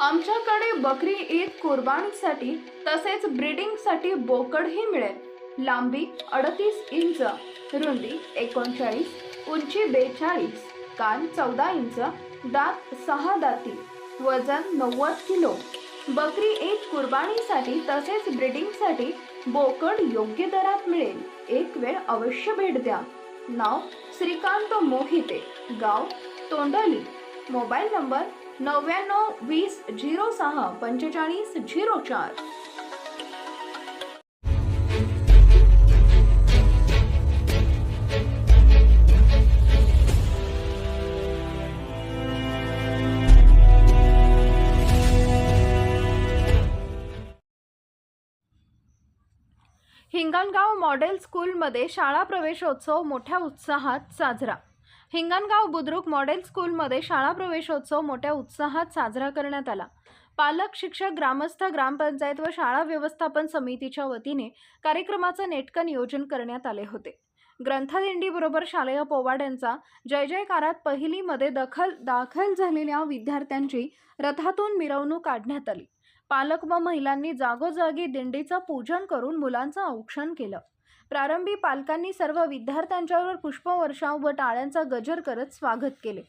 आमच्याकडे बकरी ईद कुर्बानीसाठी तसेच ब्रीडिंगसाठी बोकडही मिळेल. लांबी अडतीस इंच रुंदी एकोणचाळीस उंची बेचाळीस कान चौदा इंच दात सहा दाती वजन नव्वद किलो. बकरी ईद कुर्बानीसाठी तसेच ब्रीडिंगसाठी बोकड योग्य दरात मिळेल. एक वेळ अवश्य भेट द्या. नाव श्रीकांत मोहिते गाव तोंडली. मोबाईल नंबर नव्याण्णव वीस झिरो सहा पंचेचाळीस झिरो चार. हिंगणगाव मॉडेल स्कूलमध्ये शाळा प्रवेशोत्सव मोठ्या उत्साहात साजरा. हिंगणगाव बुद्रुक मॉडेल स्कूलमध्ये शाळा प्रवेशोत्सव मोठ्या उत्साहात साजरा करण्यात आला. पालक शिक्षक ग्रामस्थ ग्रामपंचायत व शाळा व्यवस्थापन समितीच्या वतीने कार्यक्रमाचं नेटकं नियोजन करण्यात आले होते. ग्रंथदिंडीबरोबर शालेय पोवाड्यांचा जय जयकारात पहिलीमध्ये दखल दाखल झालेल्या विद्यार्थ्यांची रथातून मिरवणूक काढण्यात आली. पालक व महिलांनी जागोजागी दिंडीचं पूजन करून मुलांचं औक्षण केलं. प्रारंभी पालकांनी सर्व विद्यार्थ्यांच्यावर पुष्पवर्षाव व टाळ्यांचा गजर करत स्वागत केले.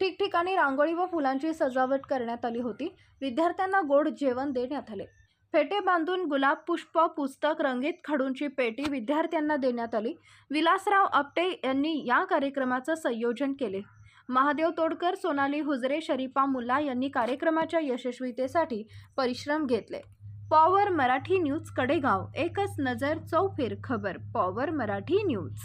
ठिकठिकाणी रांगोळी व फुलांची सजावट करण्यात आली होती. विद्यार्थ्यांना गोड जेवण देण्यात आले. फेटे बांधून गुलाब पुष्प पुस्तक रंगीत खडूंची पेटी विद्यार्थ्यांना देण्यात आली. विलासराव आपटे यांनी या कार्यक्रमाचं संयोजन केले. महादेव तोडकर सोनाली हुजरे शरीफा मुल्ला यांनी कार्यक्रमाच्या यशस्वीतेसाठी परिश्रम घेतले. पॉवर मराठी न्यूज कडेगाव एकच नजर चौफेर खबर पॉवर मराठी न्यूज.